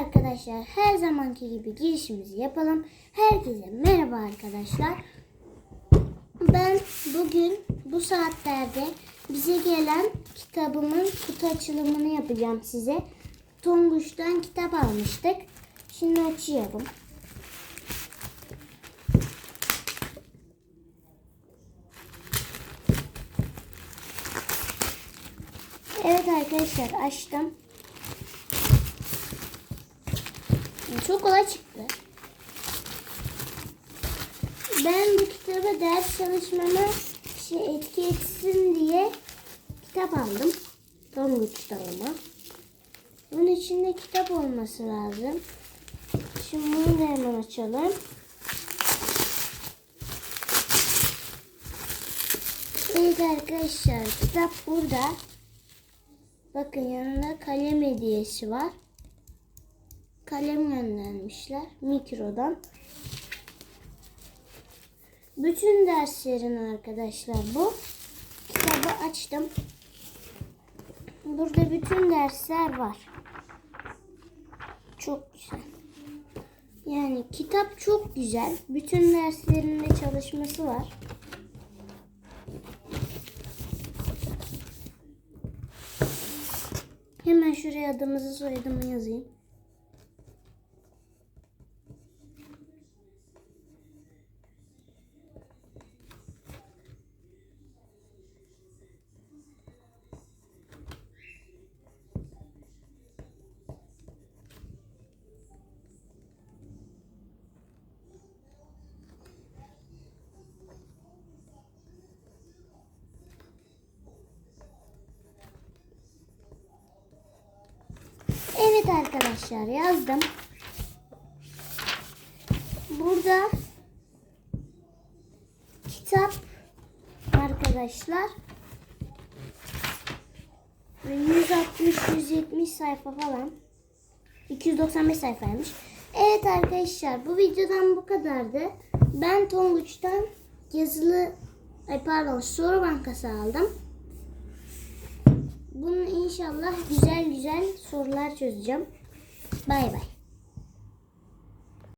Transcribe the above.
arkadaşlar her zamanki gibi girişimizi yapalım. Herkese merhaba arkadaşlar. Ben bugün bu saatlerde bize gelen kitabımın kutu açılımını yapacağım size. Tonguç'tan kitap almıştık. Şimdi açıyorum. Evet arkadaşlar açtım. Çok kolay çıktı. Ben bu kitaba ders çalışmama şey etki etsin diye kitap aldım. Tonguç kitabıma. Bunun içinde kitap olması lazım. Şimdi bunu da hemen açalım. Evet arkadaşlar kitap burada. Bakın yanında kalem hediyesi var. Kalem göndermişler mikrodan. Bütün derslerin arkadaşlar bu. Kitabı açtım. Burada bütün dersler var. Çok güzel. Yani kitap çok güzel. Bütün derslerinde çalışması var. Hemen şuraya adımızı soyadımı yazayım. Evet arkadaşlar yazdım. Burada kitap arkadaşlar 160-170 sayfa falan 295 sayfaymış. Evet arkadaşlar bu videodan bu kadardı. Ben Tonguç'tan yazılı ay pardon soru bankası aldım. Bunu inşallah güzel güzel sorular çözeceğim. Bay bay.